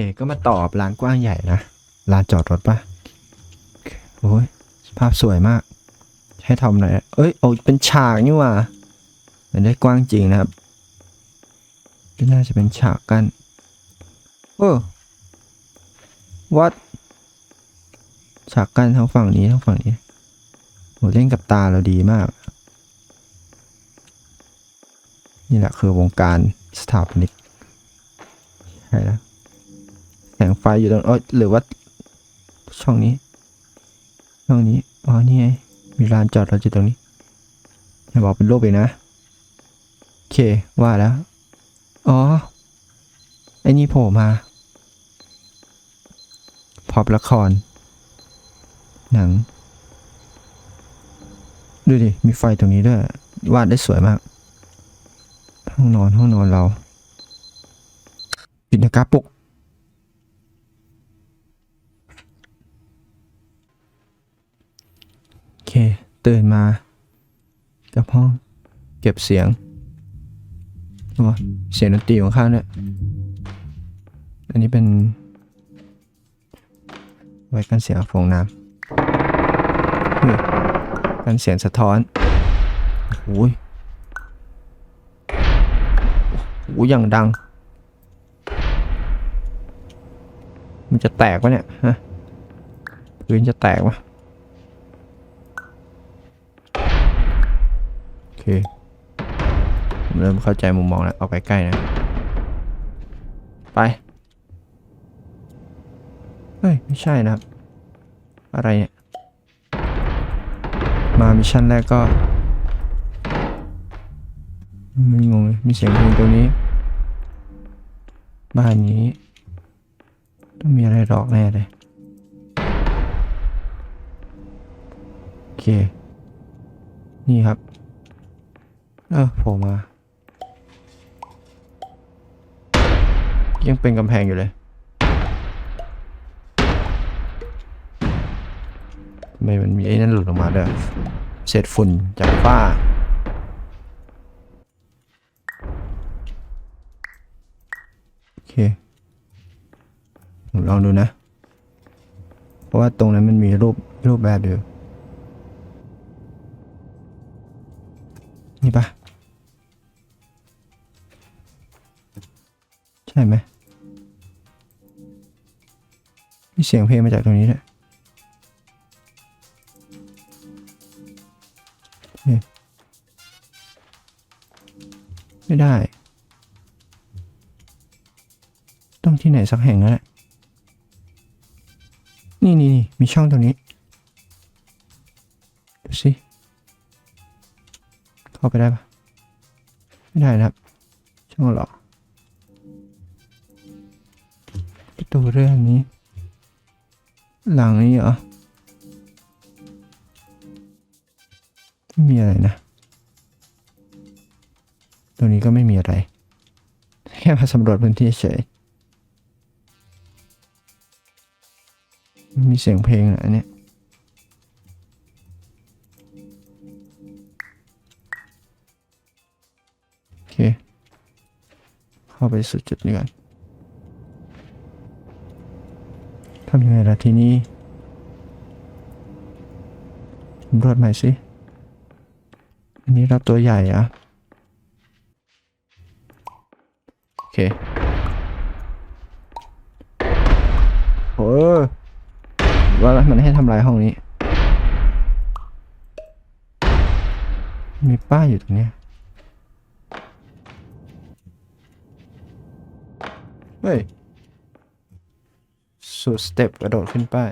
เคก็มาตอบลานกว้างใหญ่นะลานจอดรถปะโอ้ยภาพสวยมาก ให้ทำอะไรอะเอ้ยโอ้เป็นฉากนี่ว่ามันได้กว้างจริงนะครับน่าจะเป็นฉากกันโอ้วัดฉากกันทั้งฝั่งนี้ทั้งฝั่งนี้โหเล่นกับตาเราดีมาก นี่แหละคือวงการสถาปนิกใช่แล้ว สงไฟอยู่ตรงเอ้ยหรือว่าช่องนี้ ช่องนี้ อ๋อ นี่ไง มีลานจอดรถอยู่ตรงนี้อย่าบอกเป็นรูปเลยนะ โอเค ว่าแล้ว อ๋อ ไอ้นี่โผล่มา พอบละคร หนัง ดูดิ มีไฟตรงนี้ด้วย วาดได้สวยมาก ห้องนอนห้องนอนเราปิดนาฬิกาปลุก โอเค ตื่นมา กับห้อง เก็บเสียงโอ้เสียงดนตรีของข้างเนี่ย อันนี้เป็น ไว้กันเสียงฟองน้ำเฮ้ยกันเสียงสะท้อนโอ้ยโอ้ยยังดัง มันจะแตกวะเนี่ย ฮะ พื้นจะแตกวะโอเค ผมเริ่มเข้าใจมุมมองแล้วเอาไปใกล้นะ ไป เฮ้ย ไม่ใช่นะครับ อะไรเนี่ย มามิชชั่นแรกก็ไม่งงเลยมีเสียงเพลงตรงนี้ บ้านนี้ ต้องมีอะไรหลอกแน่เลยโอเค นี่ครับ เออโผล่มา ยังเป็นกำแพงอยู่เลย ทำไมมันมีไอ้นั่นหลุดออกมาด้วยเศษฝุ่นจากฝ้า โอเคผมลองดูนะ เพราะว่าตรงนั้นมันมีรูปรูปแบบอยู่ ใช่ไหมมีเสียงเพลงมาจากตรงนี้ด้วยเอ๊ะไม่ได้ ต้องที่ไหนสักแห่งนั่นแหละนี่นี่นี่มีช่องตรงนี้ ดูสิ เข้าไปได้ปะไม่ได้นะครับ ช่องหรอ ประตูเรื่องนี้ หลังนี้เหรอไม่มีอะไรนะตรงนี้ก็ไม่มีอะไร แค่มาสำรวจพื้นที่เฉยมีเสียงเพลงอะเนี้ยโอเค เข้าไปสุดจุดนี้ก่อน ทำยังไงล่ะทีนี้รวจใหม่สิ อันนี้รับตัวใหญ่อะโอเคโอ้ว่าแล้วมันให้ทำลายห้องนี้ มีป้ายอยู่ตรงนี้เฮ้ย สู่สเต็ปกระโดดขึ้นป้าย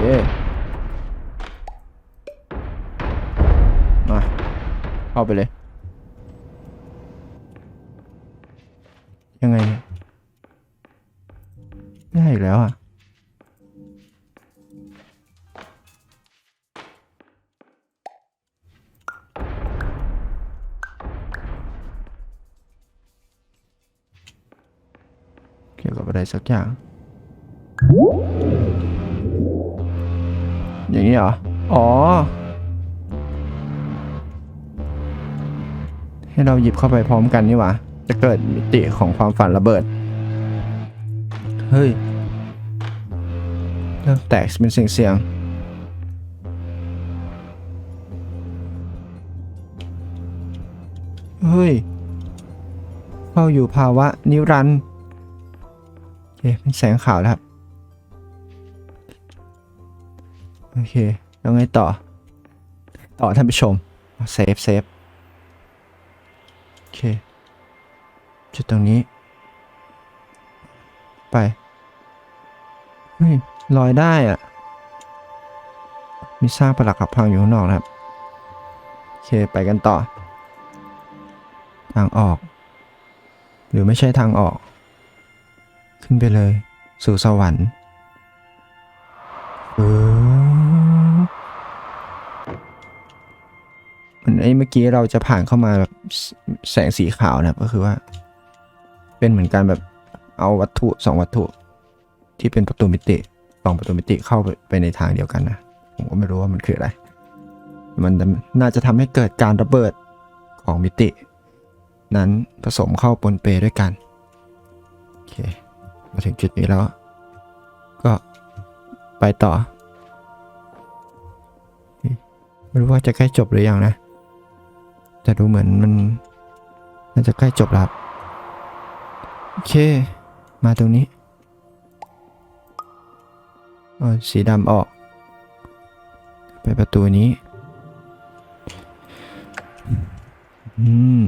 เย้มาเข้าไปเลย สักอย่าง อย่างนี้เหรอ อ๋อ ให้เราหยิบเข้าไปพร้อมกันนี่หว่า จะเกิดมิติของความฝันระเบิด เฮ้ย เริ่มแตกเป็นเสียงเสียงเฮ้ยเข้าอยู่ภาวะนิรันดร์ เคเป็นแสงขาวแล้วครับ โอเค แล้วไงต่อ ต่อท่านผู้ชมเซฟเซฟโอเค จุดตรงนี้ ไปเฮ้ยลอยได้อะ มีสร้างประหลักหักพังอยู่ข้างนอกนะครับ โอเค ไปกันต่อ ทางออก หรือไม่ใช่ทางออก ขึ้นไปเลย สู่สวรรค์เออเหมือนไอ้เมื่อกี้เราจะผ่านเข้ามาแบบแสงสีขาวนะครับก็คือว่า เป็นเหมือนกันแบบเอาวัตถุสองวัตถุ ที่เป็นประตูมิติสองประตูมิติเข้าไปไปในทางเดียวกันนะผมก็ไม่รู้ว่ามันคืออะไร มันน่าจะทำให้เกิดการระเบิดของมิติ นั้นผสมเข้าปนเปด้วยกันโอเค มาถึงจุดนี้แล้ว ก็ไปต่อ ไม่รู้ว่าจะใกล้จบหรือยังนะ แต่ดูเหมือนมันน่าจะใกล้จบแล้วโอเค มาตรงนี้เอาสีดำออก ไปประตูนี้ อืม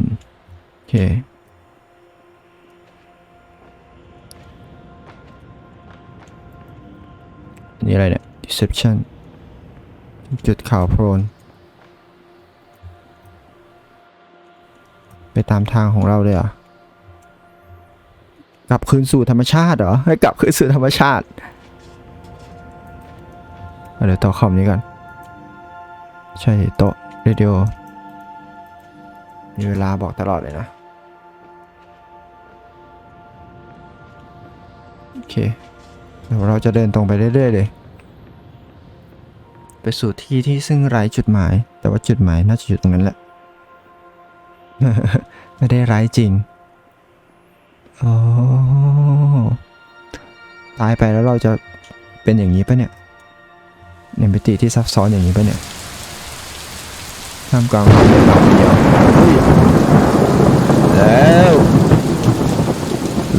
โอเค นนี้อะไรเนี่ย deception จุดข่าวโพลน ไปตามทางของเราเลยอะกลับคืนสู่ธรรมชาติเหรอ ให้กลับคืนสู่ธรรมชาติเาเดี๋ยวต่อคอมนี้ก่อน ใช่โต๊ะเรดิโอ มีเวลาบอกตลอดเลยนะ โอเค เดี๋ยวเราจะเดินตรงไปเรื่อยๆเลย ไปสู่ที่ที่ซึ่งไร้จุดหมาย แต่ว่าจุดหมายน่าจะอยู่ตรงนั้นแหละ ไม่ได้ไร้จริงอ๋อตายไปแล้วเราจะเป็นอย่างนี้ปะเนี่ยในมิติที่ซับซ้อนอย่างนี้ปะเนี่ยท่ามกลางความมืดมิดเดียวเฮ้ยแล้ว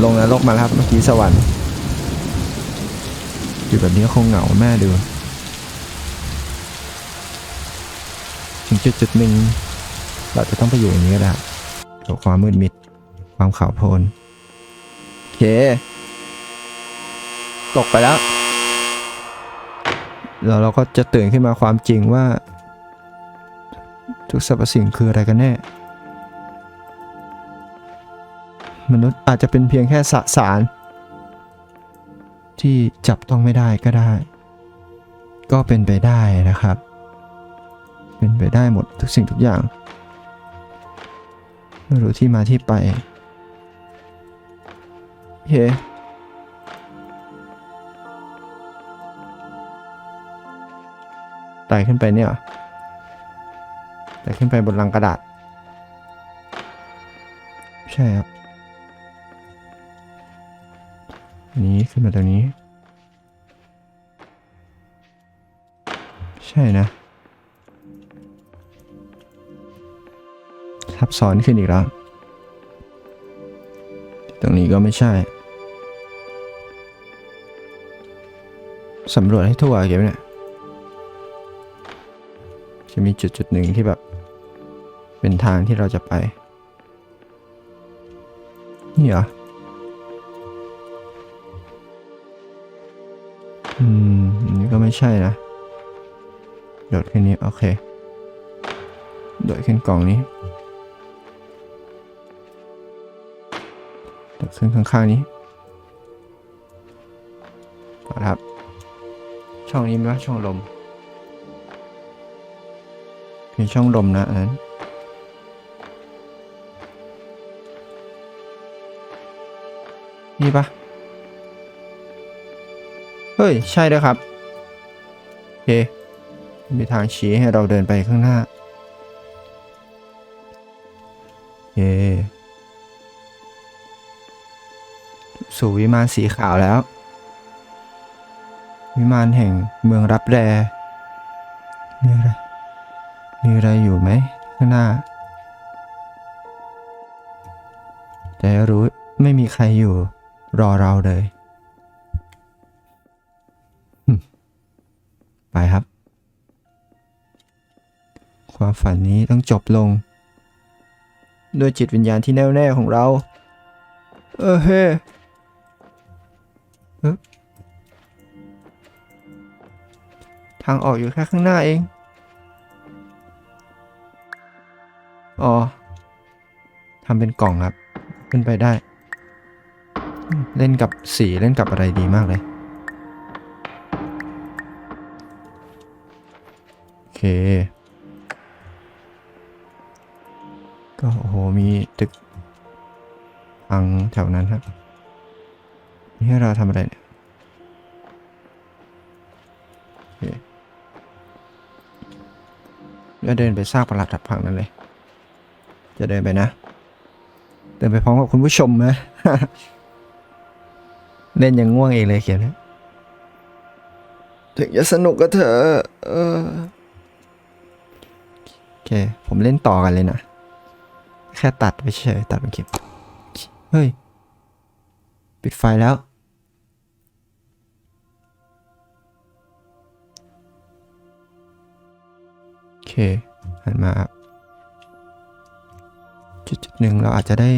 ลงนรกมาแล้วครับเมื่อกี้สวรรค์อยู่แบบนี้ก็คงเหงาแม่ดู ถึงจุดจุดหนึ่งเราจะต้องไปอยู่อย่างนี้ก็ได้กับความมืดมิด ความขาวโพลนโอเค ตกไปแล้ว แล้วเราก็จะตื่นขึ้นมาความจริงว่า ทุกสรรพสิ่งคืออะไรกันแน่ มนุษย์อาจจะเป็นเพียงแค่สสาร ที่จับต้องไม่ได้ก็ได้ ก็เป็นไปได้นะครับ เป็นไปได้หมดทุกสิ่งทุกอย่าง ไม่รู้ที่มาที่ไปโอเคไต่ขึ้นไปเนี่ยไต่ขึ้นไปบนลังกระดาษ ใช่ครับนนี้ขึ้นมาตรงนี้ ใช่นะ บซ้อนขึ้นอีกแล้ว ตรงนี้ก็ไม่ใช่ สำรวจให้ทั่วเก็บเนี่ยจะมีจุดจุดหนึ่งที่แบบ เป็นทางที่เราจะไป นี่เหรอ อืมนนี้ก็ไม่ใช่นะโดดขึ้นนี้ โอเค โดดขึ้นกล่องนี้ ขึ้นข้างๆนี้เอาละครับ ช่องนี้ไหมวะช่องลมเป็นช่องลมนะอันนั้นนี่ปะเฮ้ย ใช่ด้วยครับ โอเค มีทางชี้ให้เราเดินไปข้างหน้าโสู่วิมานสีขาวแล้ว วิมานแห่งเมืองรับแรมีอะไรมีอะไรอยู่ไหมข้างหน้า แต่รู้ไม่มีใครอยู่รอเราเลย ไปครับ ความฝันนี้ต้องจบลง ด้วยจิตวิญญาณที่แน่วแน่ของเรา เออเฮ้ ทางออกอยู่แค่ข้างหน้าเอง อ๋อทำเป็นกล่องครับ ขึ้นไปได้ เล่นกับสีเล่นกับอะไรดีมากเลย โอเค ก็โอ้โห มีตึกพังแถวนั้นครับ ให้เราทำอะไรเนี่ยโอเคก็เดินไปสร้างประหลัดดับพังนั่นเลย จะเดินไปนะ เดินไปพร้อมกับคุณผู้ชมนะเล่นยังง่วงเองเลยเขียนนะถึงจะสนุกก็เถอะเออโอเค ผมเล่นต่อกันเลยนะ แค่ตัดไปเฉยตัดเป็นคลิป เฮ้ย ปิดไฟแล้ว เคหันมาจุดจุดหนึ่งเราอาจจะได้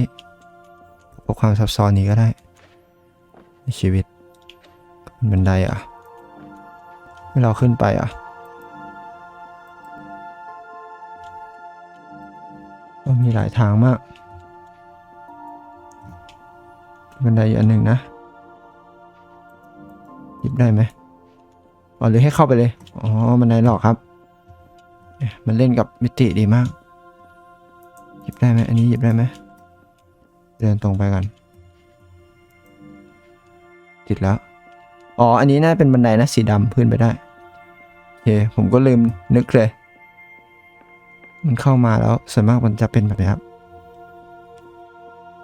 พบความซับซ้อนนี้ก็ได้ ในชีวิตบันไดอะให้เราขึ้นไปอะก็มีหลายทางมาก บันไดอีกอันหนึ่งนะ หยิบได้ไหมอ๋อหรือให้เข้าไปเลย อ๋อ บันไดหลอกครับ มันเล่นกับมิติดีมาก หยิบได้ไหมอันนี้หยิบได้ไหมเดินตรงไปกัน ติดแล้ว อ๋อ อันนี้น่าเป็นบันไดนะสีดำขึ้นไปได้โอเคผมก็ลืมนึกเลย มันเข้ามาแล้วส่วนมากมันจะเป็นแบบนี้ครับ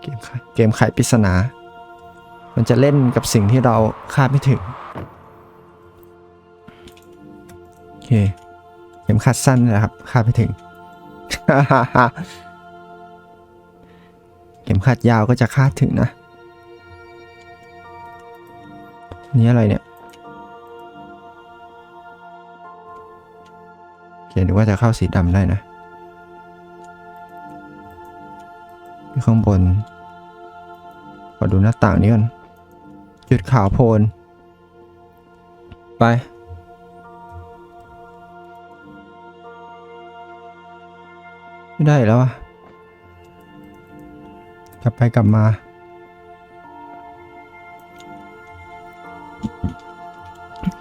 เกมไขเกมไขปริศนา มันจะเล่นกับสิ่งที่เราคาดไม่ถึง โอเค เข็มขัดสั้นนะครับคาดไม่ถึง เข็มขัดยาวก็จะคาดถึงนะ นี่อะไรเนี่ยโอเคนึกว่าจะเข้าสีดำได้นะที่ข้างบนขอดูหน้าต่างนี้ก่อน จุดขาวโพลนไป ไม่ได้แล้วอะกลับไปกลับมา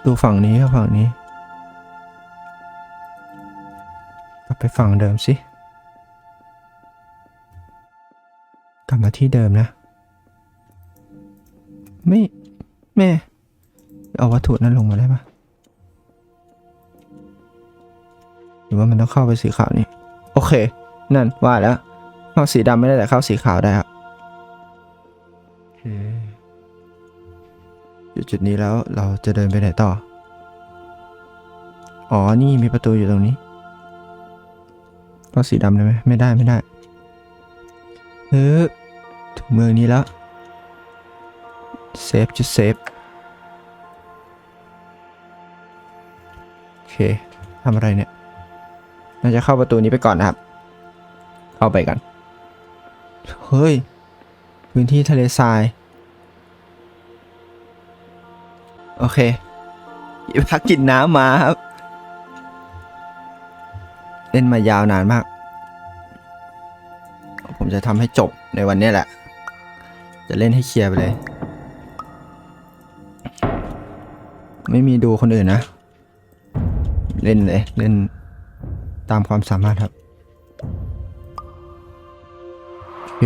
ดูฝั่งนี้กับฝั่งนี้ กลับไปฝั่งเดิมสิ กลับมาที่เดิมนะ ไม่ แม่ เอาวัตถุนั้นลงมาได้ปะหรือว่ามันต้องเข้าไปสีขาวนี่ โอเค นั่นว่าแล้วเข้าสีดำไม่ได้แต่เข้าสีขาวได้ครับโอเคอยู่จุดนี้แล้วเราจะเดินไปไหนต่อ อ๋อ นี่มีประตูอยู่ตรงนี้เข้าสีดำได้ไหมไม่ได้ไม่ได้เออถึงเมืองนี้แล้ว เซฟจุดเซฟ โอเคทำอะไรเนี่ยน่าจะเข้าประตูนี้ไปก่อนนะครับ เข้าไปกัน เฮ้ย พื้นที่ทะเลทราย โอเคพักกินน้ำมาครับ เล่นมายาวนานมาก ผมจะทำให้จบในวันนี้แหละ จะเล่นให้เคลียร์ไปเลย ไม่มีดูคนอื่นนะ เล่นเลย เล่นตามความสามารถครับ เค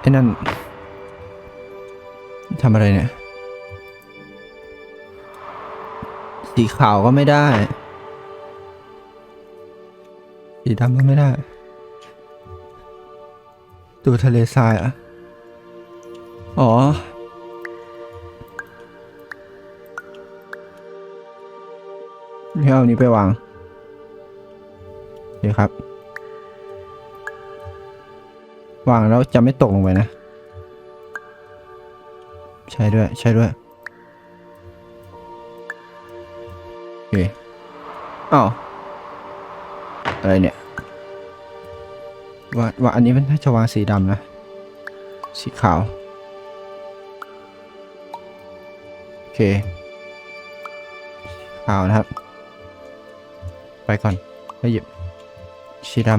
ไอ้นั่นทำอะไรเนี่ย สีขาวก็ไม่ได้ สีดำก็ไม่ได้ดูทะเลทรายอะ อ๋อนี่เอานี้ไปวางโอเคครับ วางแล้วจะไม่ตกลงไปนะ ใช่ด้วย ใช่ด้วย โอเคอ้าวอะไรเนี่ย ว่าว่าอันนี้มันน่าจะวางสีดำนะ สีขาว โอเคขาวนะครับ ไปก่อนไปหยิบสีด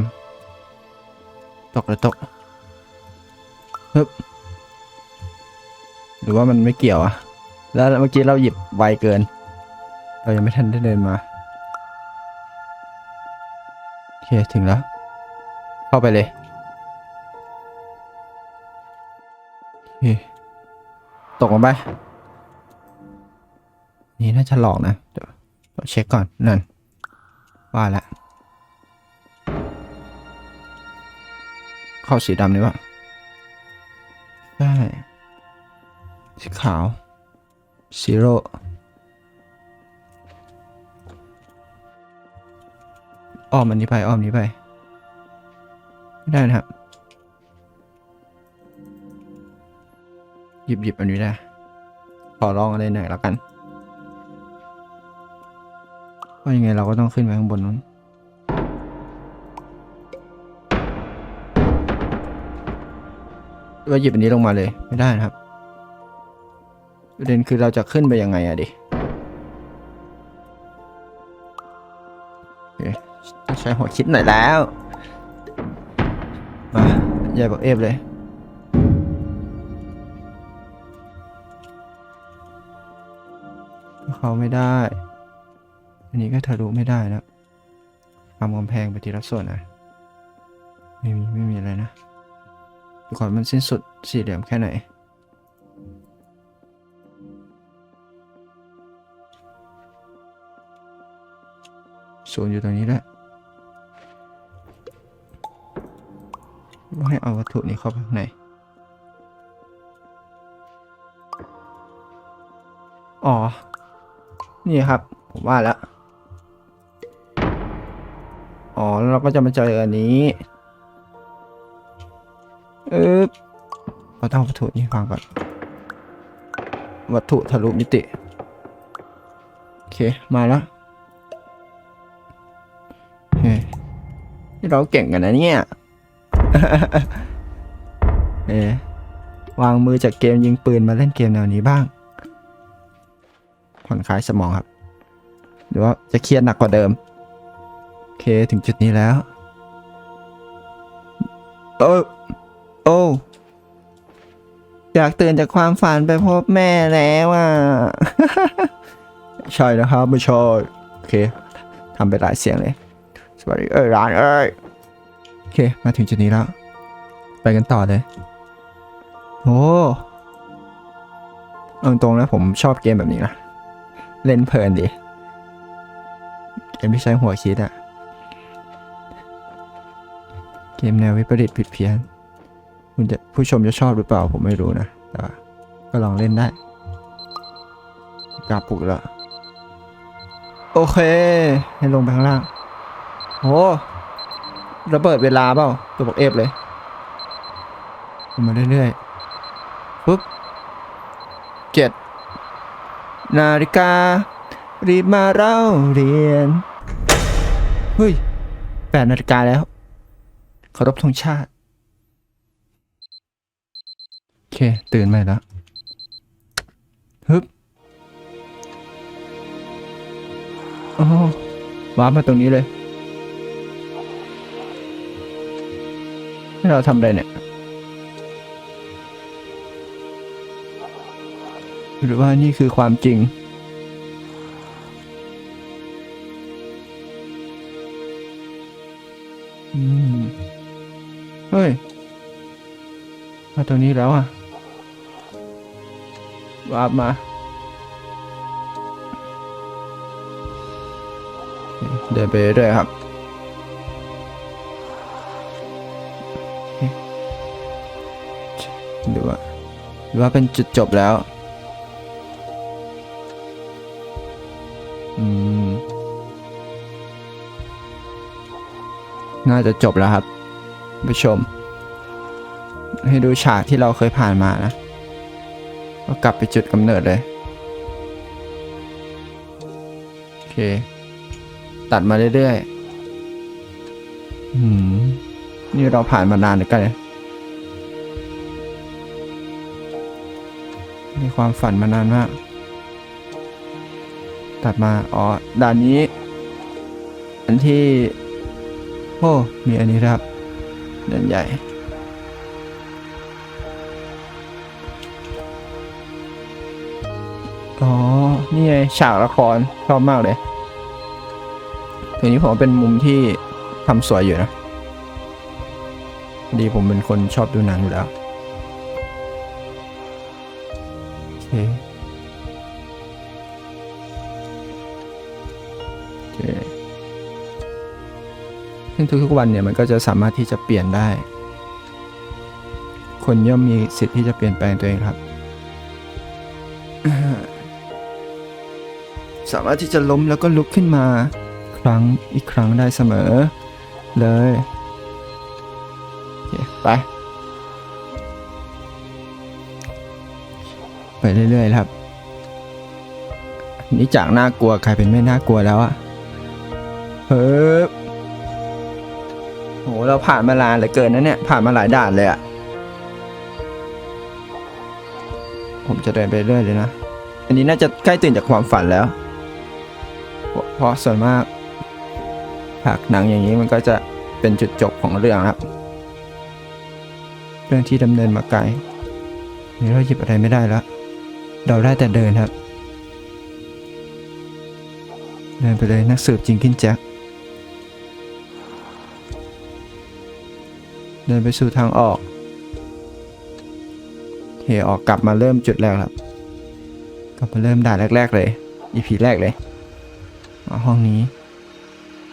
ำตกหรือตก ฮึบหรือว่ามันไม่เกี่ยวอะแล้วเมื่อกี้เราหยิบไวเกิน เรายังไม่ทันได้เดินมา โอเค ถึงแล้ว เข้าไปเลยโอเคตกลงไป นี่น่าจะหลอกนะ เดี๋ยวเช็คก่อน นั่น ว่าแล้วเข้าสีดำนี่วะ ขาวซีโร่อ้อมอันนี้ไปอ้อมนี้ไป ไม่ได้นะครับ หยิบหยิบอันนี้ได้ ขอลองอะไรหน่อยแล้วกันว่ายังไงเราก็ต้องขึ้นไปข้างบนนู้นว่าหยิบอันนี้ลงมาเลยไม่ได้นะครับ ประเด็นคือเราจะขึ้นไปยังไงอะดิโอเคต้องใช้หัวคิดหน่อยแล้วมาใหญ่บอกเอฟเลย เขาไม่ได้ อันนี้ก็ทะลุไม่ได้แล้วทำกำแพงไปทีละส่วนนะไม่มี ไม่มีอะไรนะดูก่อนมันสิ้นสุดสี่เหลี่ยมแค่ไหน ศูนย์อยู่ตรงนี้แหละให้เอาวัตถุนี้เข้าไปข้างในอ๋อ นี่ครับ ผมว่าแล้ว อ๋อ แล้วเราก็จะมาเจออันนี้เออเราต้องเอาวัตถุนี้ฟังก่อน วัตถุทะลุมิติ โอเค มาแล้ว นี่เราเก่งกันนะเนี่ยเอวางมือจากเกมยิงปืนมาเล่นเกมแนวนี้บ้างผ่อนคลายสมองครับหรือว่าจะเครียดหนักกว่าเดิมโอเคถึงจุดนี้แล้วโอ้โอ้อยากตื่นจากความฝันไปพบแม่แล้วอะใช่นะครับ ไม่ใช่โอเคทำไปหลายเสียงเลย สวัสดีเอ้ยร้านเอ้ยโอเค มาถึงจุดนี้แล้ว ไปกันต่อเลยโอ้เอาตรงๆนะผมชอบเกมแบบนี้นะ เล่นเพลินดี เกมที่ใช้หัวคิดอะเกมแนววิปริตผิดเพี้ยนคุณจะผู้ชมจะชอบหรือเปล่าผมไม่รู้นะ แต่ว่าก็ลองเล่นได้กราบปลุกแล้วโอเค ให้ลงไปข้างล่าง โอ้ระเบิดเวลาเปล่าตัวบอกเอฟเลยมาเรื่อยๆปุ๊บเจ็ดนาฬิกา รีบมาเล่าเรียน เฮ้ยแปดนาฬิกาแล้วเคารพธงชาติ โอเค ตื่นมาแล้วฮึบโอ้ว้ามาตรงนี้เลย เราทำอะไรเนี่ย หรือว่านี่คือความจริง อืม เฮ้ย มาตรงนี้แล้วอะวาบมาเดินไปเรื่อยครับ หรือว่าหรือว่าเป็นจุดจบแล้วอืมน่าจะจบแล้วครับผู้ชม ให้ดูฉากที่เราเคยผ่านมานะ ก็กลับไปจุดกำเนิดเลย โอเค ตัดมาเรื่อยๆอืมนี่เราผ่านมานานเหลือเกัน มีความฝันมานานมาก ตัดมา อ๋อ ด่านนี้ อันที่ โอ้ มีอันนี้ครับด่านใหญ่ อ๋อ นี่ไงฉากละคร ชอบมากเลยทีนี้ผมเป็นมุมที่ทำสวยอยู่นะ ดีผมเป็นคนชอบดูหนังอยู่แล้ว ซึ่งทุกๆวันเนี่ยมันก็จะสามารถที่จะเปลี่ยนได้ คนย่อมมีสิทธิ์ที่จะเปลี่ยนแปลงตัวเองครับ สามารถที่จะล้มแล้วก็ลุกขึ้นมา ครั้งอีกครั้งได้เสมอเลยโอเคไป ไปเรื่อยๆครับนนี้จากน่ากลัวกลายเป็นไม่น่ากลัวแล้วอะเฮ้ยโหเราผ่านมาลานเหลือเกินนะเนี่ย ผ่านมาหลายด่านเลยอะผมจะเดินไปเรื่อยเลยนะ อันนี้น่าจะใกล้ตื่นจากความฝันแล้ว เพราะส่วนมากฉากหนังอย่างนี้มันก็จะเป็นจุดจบของเรื่องครับ เรื่องที่ดำเนินมาไกลนี่เราหยิบอะไรไม่ได้แล้ว เราได้แต่เดินครับ เดินไปเลยนักสืบจิงกินแจ็คเดินไปสู่ทางออกโอเคออกกลับมาเริ่มจุดแรกครับ กลับมาเริ่มด่านแรก ๆ เลย EP แรกเลยอ๋อห้องนี้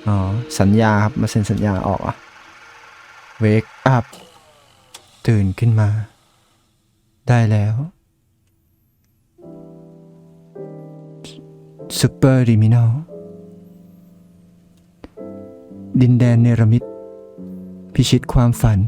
อ๋อ สัญญาครับมาเซ็นสัญญาออกอะ Wake up ตื่นขึ้นมา ได้แล้ว ซูเปอร์ริมินัลดินแดนเนรมิต พิชิตความฝัน